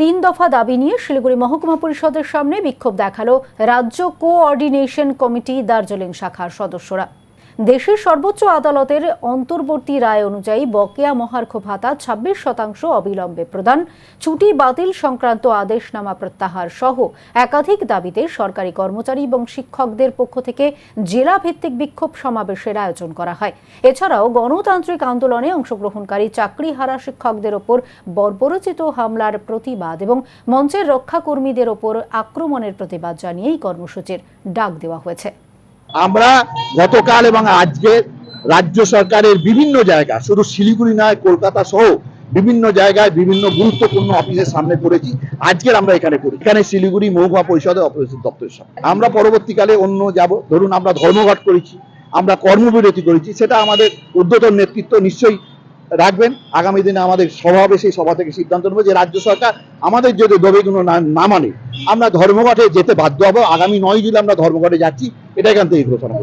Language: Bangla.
তিন দফা দাবি নিয়ে শিলিগুড়ি মহকুমা পরিষদের সামনে বিক্ষোভ দেখাল রাজ্য কোঅর্ডিনেশন কমিটি দার্জিলিং শাখার সদস্যরা। দেশের সর্বোচ্চ আদালতের অন্তর্বর্তী রায় অনুযায়ী বকেয়া মহার্ঘ ভাতা ছাব্বিশ শতাংশ অবিলম্বে প্রদান, ছুটি বাতিল সংক্রান্ত আদেশনামা প্রত্যাহার সহ একাধিক দাবিতে সরকারি কর্মচারী এবং শিক্ষকদের পক্ষ থেকে জেলা ভিত্তিক বিক্ষোভ সমাবেশের আয়োজন করা হয়। এছাড়াও গণতান্ত্রিক আন্দোলনে অংশগ্রহণকারী চাকরিহারা শিক্ষকদের ওপর বর্বরচিত হামলার প্রতিবাদ এবং মঞ্চের রক্ষাকর্মীদের ওপর আক্রমণের প্রতিবাদ জানিয়ে এই কর্মসূচির ডাক দেওয়া হয়েছে। আমরা গতকাল এবং আজকে রাজ্য সরকারের বিভিন্ন জায়গা শুধু শিলিগুড়ি নয়, কলকাতা সহ বিভিন্ন জায়গায় বিভিন্ন গুরুত্বপূর্ণ অফিসের সামনে করেছি আজকের আমরা এখানে করি এখানে শিলিগুড়ি মহকুমা পরিষদের অপারেশন দপ্তরের সামনে। আমরা পরবর্তীকালে অন্য যাব। ধরুন আমরা ধর্মঘট করেছি, আমরা কর্মবিরতি করেছি, সেটা আমাদের ঊর্ধ্বতন নেতৃত্ব নিশ্চয়ই রাখবেন আগামী দিনে আমাদের সভা হবে সেই সভা থেকে সিদ্ধান্ত নেব যে রাজ্য সরকার আমাদের যদি দবিগুলো না মানে আমরা ধর্মঘটে যেতে বাধ্য হব আগামী নয় জুলাই আমরা ধর্মঘটে যাচ্ছি, এটা এখান থেকে ঘোষণা।